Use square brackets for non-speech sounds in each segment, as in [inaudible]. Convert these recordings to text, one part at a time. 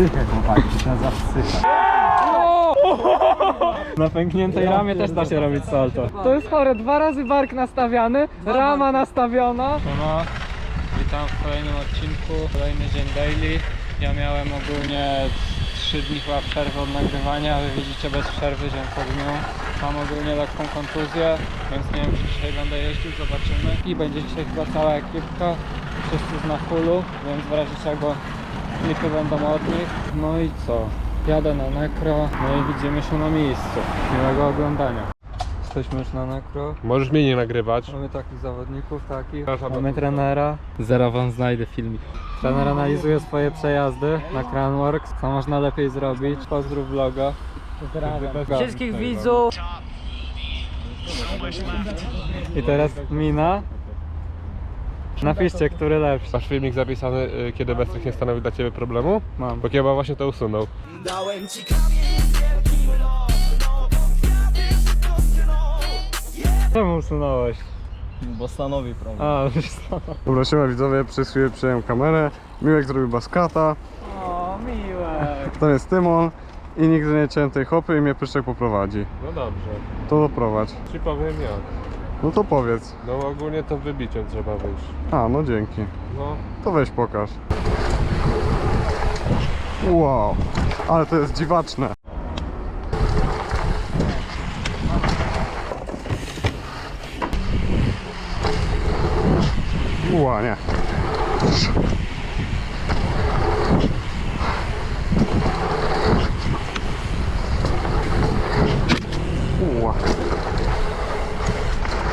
psychę chłopaki, nazywa psycha. Na pękniętej ramie też da się robić salto. To jest chore, dwa razy bark nastawiany, rama nastawiona. Siema, witam w kolejnym odcinku, kolejny dzień daily. Ja miałem ogólnie 3 dni chyba przerwy od nagrywania, wy widzicie bez przerwy dzień po dniu. Mam ogólnie lekką kontuzję, więc nie wiem czy dzisiaj będę jeździł, zobaczymy. I będzie dzisiaj chyba cała ekipka, wszyscy na fullu, więc w razie czego klipy będą od nich. No i co? Jadę na nekro, no i widzimy się na miejscu. Miłego oglądania. Jesteśmy już na nekro. Możesz mnie nie nagrywać. Mamy takich zawodników, takich. Mamy trenera. Zaraz wam znajdę filmik. Trener analizuje swoje przejazdy na Cranworks. Co można lepiej zrobić? Pozdrów vloga. Pozdrawiam. Wszystkich widzów! I teraz mina. Napiszcie, który lepszy. Masz filmik zapisany, y, kiedy Bestrych nie stanowi dla Ciebie problemu? Mam. Bo Kieba właśnie to usunął. Dałem ci kamień wielki los, no kwiaty rozkostrzynął. Czemu usunąłeś? Bo stanowi problem. A, to. Dobra, siema widzowie, przez chwilę przyjąłem kamerę. Miłek zrobił baskata, O, miłe. to jest Tymon i nigdy nie ciąłem tej hopy i mnie Pyszczek poprowadzi. No dobrze. To doprowadź. Ci powiem jak. No to powiedz. No ogólnie to wybiciem trzeba wyjść. A, no dzięki. No. To weź pokaż. Wow, ale to jest dziwaczne. Ła, nie.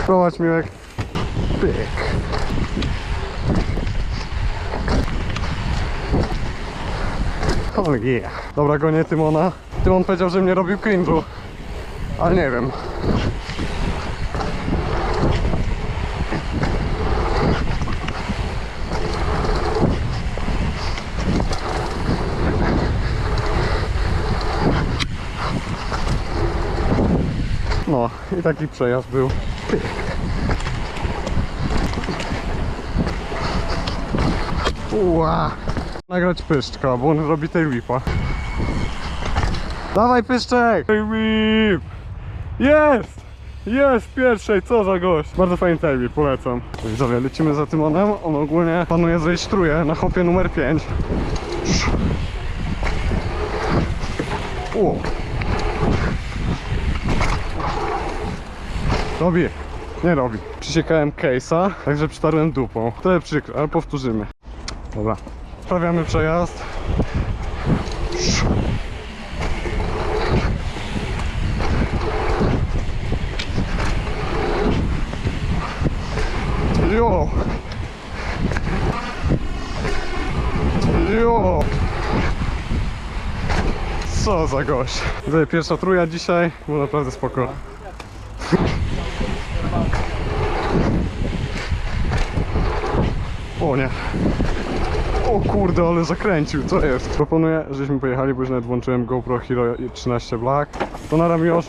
Prowadź miłek. Pyk. Oh yeah. Dobra, gonię Tymona. Tymon powiedział, że mnie robił cringe'u. Ale nie wiem. No, i taki przejazd był. Ua. Nagrać pyszczka, bo on robi tej whipa. Dawaj pyszczek! Whip! Jest! Jest pierwszej, co za gość! Bardzo fajny whip, polecam. Widzowie, lecimy za Tymonem. On ogólnie panuje zrejestruje na hopie numer 5. O! Robi. Nie robi. Przysiekałem case'a, także przytarłem dupą. Trochę przykro, ale powtórzymy. Dobra. Sprawiamy przejazd. Jo! Jo! Co za gość. Tutaj pierwsza truja dzisiaj, było naprawdę spoko. O nie. O kurde, ale zakręcił, co jest? Proponuję, żeśmy pojechali, bo już nawet włączyłem GoPro Hero 13 Black. To na Ramiosz.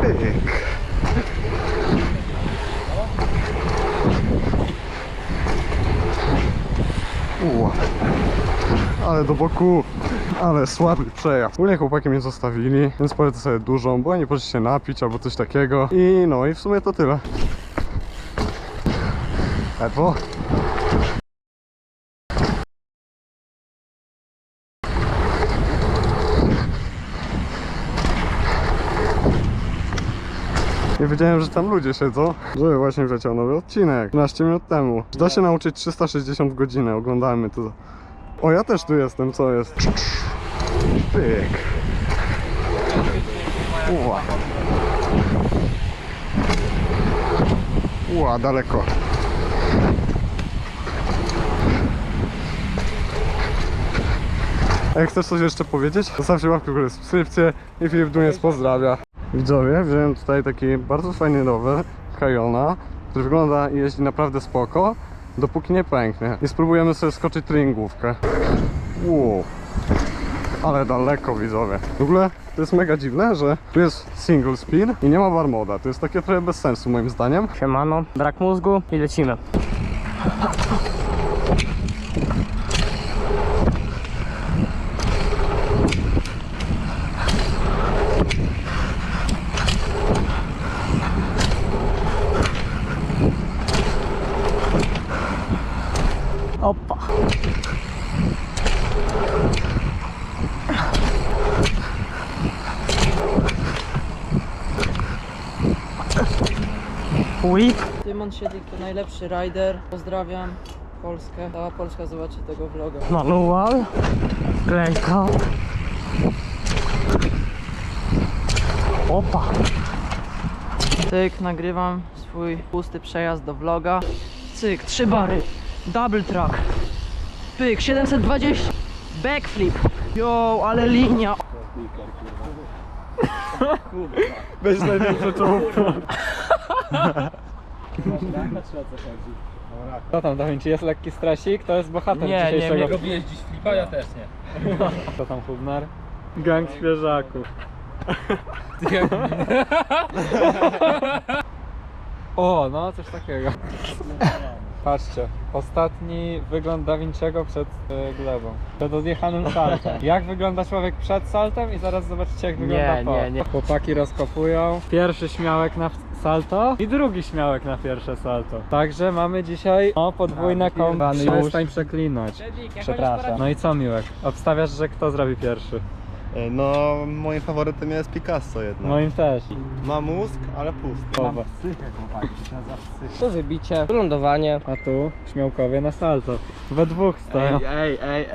Pyk. Ua. Ale do boku, ale słaby przejazd. Ogólnie chłopaki mnie zostawili, więc polecę sobie dużą, bo nie poszli się napić albo coś takiego. I no i w sumie to tyle. Ewo. Nie wiedziałem, że tam ludzie siedzą, żeby właśnie wleciał nowy odcinek 12 minut temu. Da się nauczyć 360 w godzinę, oglądamy to. O, ja też tu jestem, co jest? Pyk. Ła. Ła, daleko. Jak chcesz coś jeszcze powiedzieć, zostawcie łapkę w górę, subskrypcję i Filip Duniec pozdrawia. Widzowie, wziąłem tutaj taki bardzo fajny rower Kajona, który wygląda i jeździ naprawdę spoko, dopóki nie pęknie. I spróbujemy sobie skoczyć tringówkę. Wow. Ale daleko widzowie. W ogóle to jest mega dziwne, że tu jest single spin i nie ma bar moda. To jest takie trochę bez sensu moim zdaniem. Siemano, brak mózgu i lecimy. Whip. Tymon Siedlik to najlepszy rider. Pozdrawiam Polskę. Cała Polska zobaczy tego vloga. Manual. Klejka. Opa. Cyk, nagrywam swój pusty przejazd do vloga. Cyk, trzy bary. Double track. Pyk, 720. Backflip. Yo, ale linia. Weź największe czołówko. Co tam, Da Vinci, jest lekki stresik? To jest bohater dzisiejszego... Robiłeś dziś flipa? Ja też nie. [laughs] Co tam, Hubnar? Gang świeżaków. [laughs] o, no coś takiego. [laughs] Patrzcie, ostatni wygląd Da Vinciego przed y, glebą. Przed odjechanym saltem. [laughs] Jak wygląda człowiek przed saltem i zaraz zobaczycie jak wygląda Nie, po. nie, nie. Chłopaki rozkopują. Pierwszy śmiałek na salto i drugi śmiałek na pierwsze salto. Także mamy dzisiaj o podwójne kombo. Pan już. Przestań przeklinać. Przepraszam. No i co Miłek? Obstawiasz, że kto zrobi pierwszy? No, moim faworytem jest Picasso jednak. Moim też. Ma mózg, ale pusty. Oba. To wybicie, lądowanie. A tu śmiałkowie na salto. We dwóch stoją. ej, ej.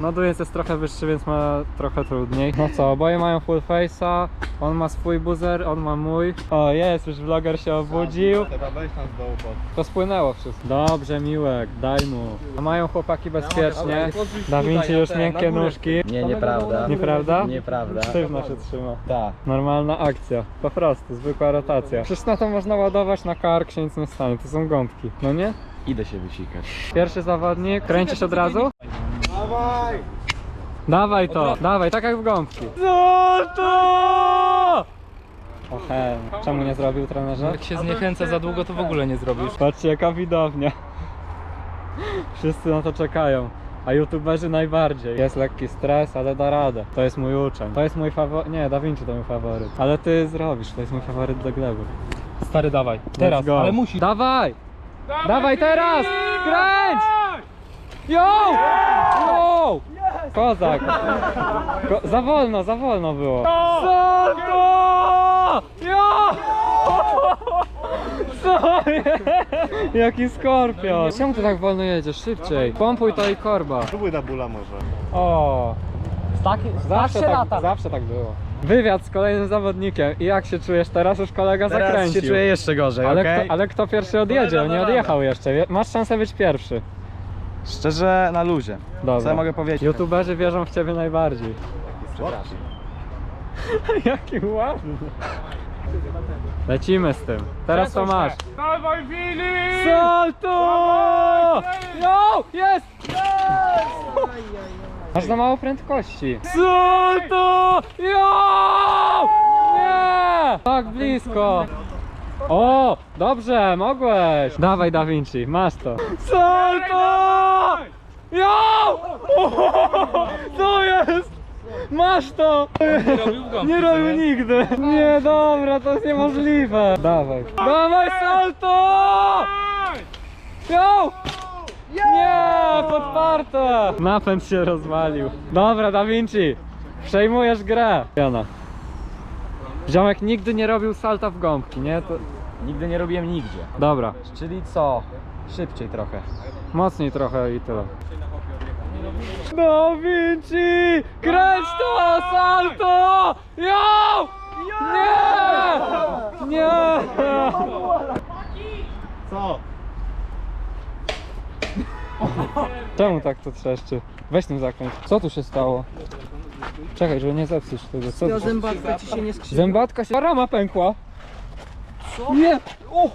No Duец jest trochę wyższy, więc ma trochę trudniej. No co, oboje mają full face'a. On ma swój buzer, on ma mój. O, jest, już vloger się obudził. Chyba weź tam z dołu pod. To spłynęło wszystko. Dobrze, Miłek, daj mu. A mają chłopaki bezpiecznie. Da Vinci już miękkie nóżki. Nie, nieprawda. Nieprawda? Nieprawda. Sztywno się trzyma. Tak. Normalna akcja. Po prostu, zwykła rotacja. Przecież na to można ładować na kark, się nic nie stanie. To są gąbki. No nie? Idę się wysikać. Pierwszy zawodnik. Kręcisz od razu? Dawaj! Dawaj to! Dawaj, tak jak w gąbki. Co to? Ohe, czemu nie zrobił trenerze? Jak się zniechęca za długo, to w ogóle nie zrobisz. Patrzcie jaka widownia. Wszyscy na to czekają. A youtuberzy najbardziej. Jest lekki stres, ale da radę. To jest mój uczeń. To jest mój faworyt. Nie, Da Vinci to mój faworyt. Ale ty zrobisz, to jest mój faworyt do gleby. Stary, dawaj. Teraz, go. ale musisz. Dawaj! Dawaj teraz! Kręć! Yo! Yo! Kozak! Ko za wolno, za wolno było. Salto! Yo! Co jest? Jaki skorpion! Czemu ty tak wolno jedziesz? Szybciej. Pompuj to i korba. Spróbuj na bula może. O! Tak, Zawsze tak, zawsze tak było. Wywiad z kolejnym zawodnikiem. I jak się czujesz teraz? Już kolega zakręcił. jeszcze gorzej, Ale, kto, ale kto pierwszy odjedzie? Nie odjechał jeszcze. Wie- Masz szansę być pierwszy. Szczerze, na luzie. Dobra. Co ja mogę powiedzieć? YouTuberzy wierzą w ciebie najbardziej. [laughs] Jaki ładny. Lecimy z tym. Teraz to masz. Dawaj Filip! Salto! Yo! Jest! Masz za mało prędkości. Salto! Yo! Nie! Tak blisko. O! Dobrze, mogłeś. Dawaj Da Vinci, masz to. Salto! Yo! Co jest? Masz to! Nie robił w Nie robił nigdy. Nie, dobra, to jest niemożliwe. Dawaj. Dawaj salto! Yo! Nie, podparte! Napęd się rozwalił. Dobra, Da Vinci, przejmujesz grę. Jana. Ziomek nigdy nie robił salta w gąbki, nie? To... Nigdy nie robiłem nigdzie. Dobra, Czyli co? Szybciej trochę. mocniej trochę i tyle. Da Vinci! Kręć to! Salto! Yo! Nie! Nie! Co? Czemu tak to trzeszczy? Weź tym zakręć. Co tu się stało? Czekaj, żeby nie zepsuć tego. Co Ja tu? zębatka ci się nie skrzydła. Zębatka się... Rama pękła. Co? Nie! O!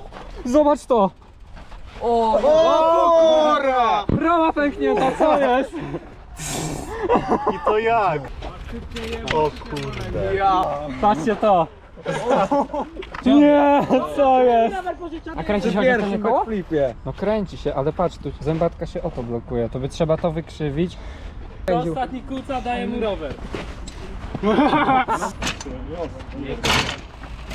Zobacz to! O, Rama pęknięta, co jest? I to jak? O kurde. Patrzcie to! Nie, co jest? A kręci się jakieś tam koło? No kręci się, ale patrz, tu zębatka się oto blokuje, to by trzeba to wykrzywić. Ostatni kuca daje mu rower. [laughs]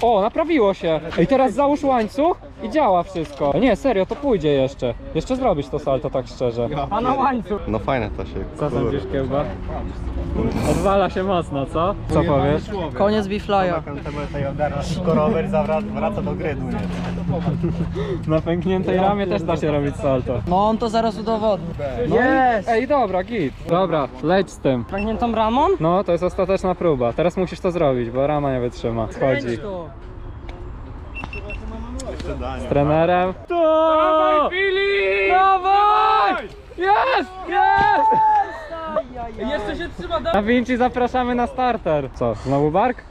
O, naprawiło się. Ej, teraz załóż łańcuch i działa wszystko. Nie, serio, to pójdzie jeszcze. Jeszcze zrobić to salto, tak szczerze. A na łańcuch. No fajne to się. Co sądzisz, Kiełba? Odwala się mocno, co? Co powiesz? Koniec Biflya. Tylko rower wraca do gry, nie? Na pękniętej ramie też da się robić salto. No on to zaraz udowodni. Jest! Ej, dobra, git. Dobra, leć z tym. Pękniętą ramą? No, to jest ostateczna próba. Teraz musisz to zrobić, bo rama nie wytrzyma. Schodzi. Z trenerem. To! Dawaj, Filip! Dawaj! Jest! Jest! Jeszcze się trzyma Da Vinci zapraszamy na starter. Co, znowu bark?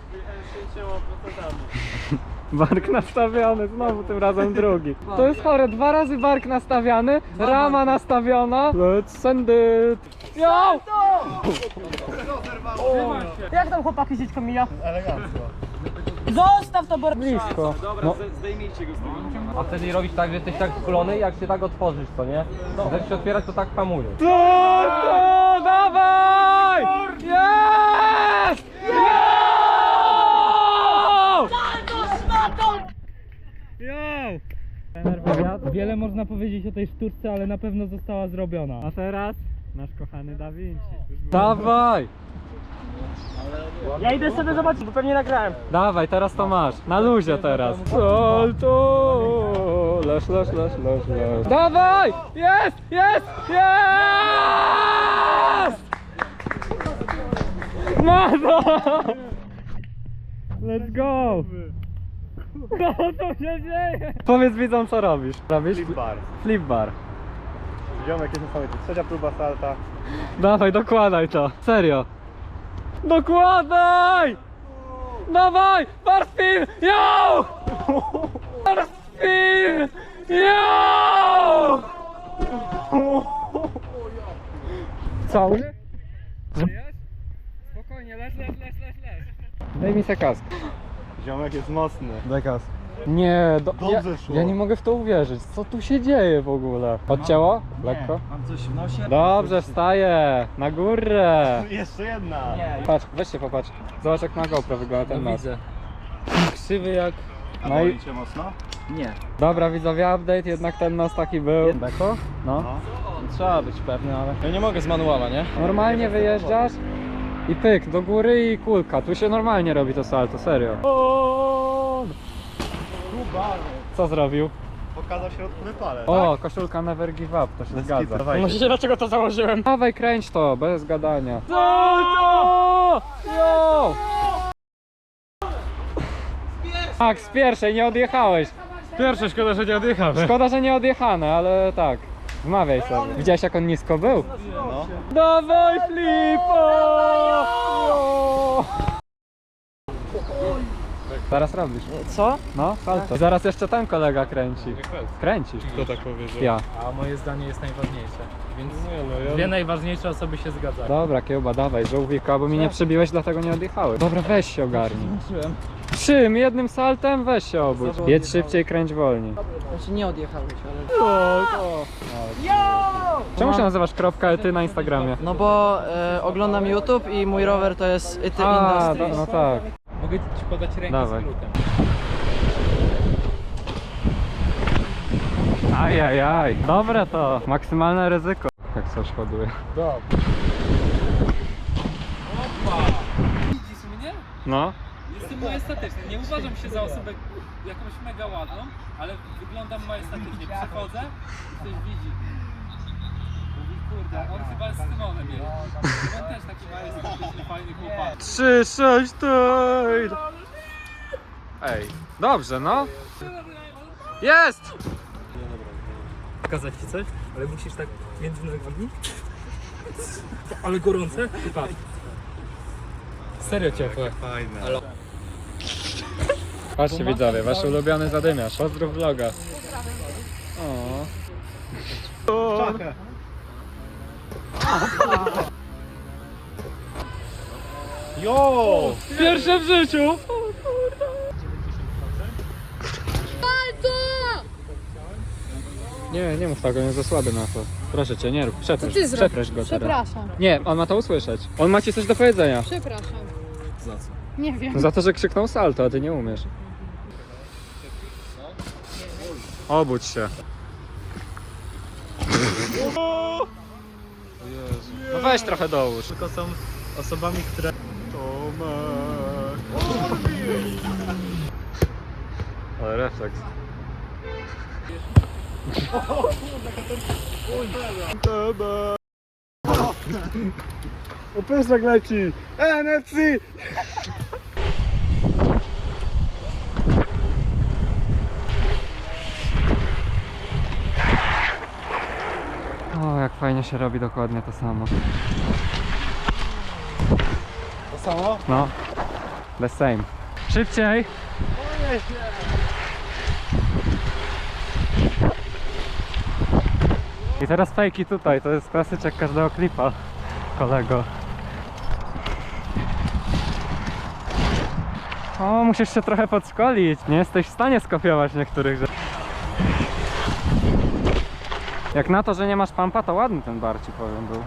Bark nastawiony, znowu tym razem drugi. [laughs] To jest chore, dwa razy bark nastawiany, rama nastawiona. Let's send it. Yo! Jak tam chłopaki z dziecko mija? Elegancko. Zostaw to bo... Blisko. No, A wtedy robić tak, że jesteś tak skulony, jak się tak otworzysz, to nie? Jak się otwierać, to tak hamuje. to, to, dawaj! Jest! Yo! Yo! Wiele można powiedzieć o tej sztuczce, ale na pewno została zrobiona. A teraz nasz kochany Da Vinci. Dawaj! Ja idę sobie zobaczyć, bo pewnie nagrałem. Dawaj, teraz to masz. Na luzie teraz. Salto! Lesz, lesz, lesz, lesz, lesz. Dawaj! Jest! Jest! Jest! Ma to! Let's go! No, co się dzieje? Powiedz widzom, co robisz. Robisz? Flip bar. Flip bar. Ziomek jest niesamowity. Trzecia próba salta. Dawaj, dokładaj to. Serio. Dokładaj! Dawaj! Barspin! Yo! Barspin! Yo! Cały? Spokojnie, leż, leż, leż, leż, leż. Daj mi se kask. Ziomek jest mocny. Dekas. Nie, do, Dobrze ja, szło. ja nie mogę w to uwierzyć. Co tu się dzieje w ogóle? Odcięło? Lekko? Mam coś w nosie? Dobrze, wstaję. Na górę. Jeszcze jedna. Patrz, weź się popatrz. Zobacz jak na GoPro wygląda ten nos. Widzę. Krzywy jak... No i cię mocno? Nie. dobra widzowie, update, jednak ten nos taki był. Beko? No. Trzeba być pewny, ale... Ja nie mogę z manuala, nie? Normalnie wyjeżdżasz i pyk, do góry i kulka. Tu się normalnie robi to salto, serio. Co zrobił? Pokazał środkowy palec. O, koszulka Never Give Up, to się zgadza. Dawaj. Myślicie dlaczego to założyłem? Dawaj, kręć to, bez gadania. Salto! Yo! Tak, z pierwszej, nie odjechałeś. Pierwsze, szkoda, że nie odjechamy. Szkoda, że nie odjechane, ale tak. Wmawiaj sobie. Widziałeś jak on nisko był? No. Dawaj flipo! Jo! Zaraz robisz. Co? No, salto. Zaraz jeszcze ten kolega kręci. Kręcisz. Kto tak powiedział? Ja. A moje zdanie jest najważniejsze. Więc Nie no, ja... dwie najważniejsze osoby się zgadzają. Dobra, kiełba, dawaj, żółwika, bo mi nie przebiłeś, dlatego nie odjechałeś. Dobra, weź się ogarnij. Czym? Jednym saltem? Weź się obudź. Jedź szybciej, kręć wolniej. Znaczy nie odjechałeś, ale... Czemu się nazywasz kropka ety na Instagramie? No bo e, oglądam YouTube i mój rower to jest It A, Industries. no, no tak. Mogę ci podać rękę Dawaj. z glutem. Ajajaj, dobre to. Maksymalne ryzyko. Jak coś hoduje. Widzisz mnie? No. Jestem majestatyczny. Nie uważam się za osobę jakąś mega ładną, ale wyglądam majestatycznie. Przechodzę i ktoś widzi. Mówi, kurde, on chyba z Symonem jest. On też taki majestatyczny, fajny chłopak. 3, 6, tej. Ej, dobrze, no. Jest! Pokazać ci coś, ale musisz tak między nogami. Ale gorące? Patrz. Serio ciepłe. Fajne. Patrzcie widzowie, wasz ulubiony zadymiarz. Pozdrów vloga. O. Jo! Pierwsze w życiu! Nie, nie mów tak, on jest za słaby na to. Proszę cię, nie rób. Przeproś, ty przeproś go teraz. Przepraszam, Nie, on ma to usłyszeć. On ma ci coś do powiedzenia. przepraszam. Za co? Nie wiem. Za to, że krzyknął salto, a ty nie umiesz. Obudź się. [laughs] No weź trochę dołóż. Tylko są osobami, które... Ale refleks. O pysek leci! NFC! O, jak fajnie się robi dokładnie to samo. To samo? No. The same. Szybciej! I teraz fejki tutaj, to jest klasyczek każdego klipa, kolego. O, musisz się trochę podszkolić. Nie jesteś w stanie skopiować niektórych rzeczy. Jak na to, że nie masz pampa, to ładny ten bar ci powiem był.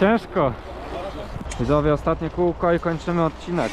Ciężko. Widzowie, ostatnie kółko i kończymy odcinek.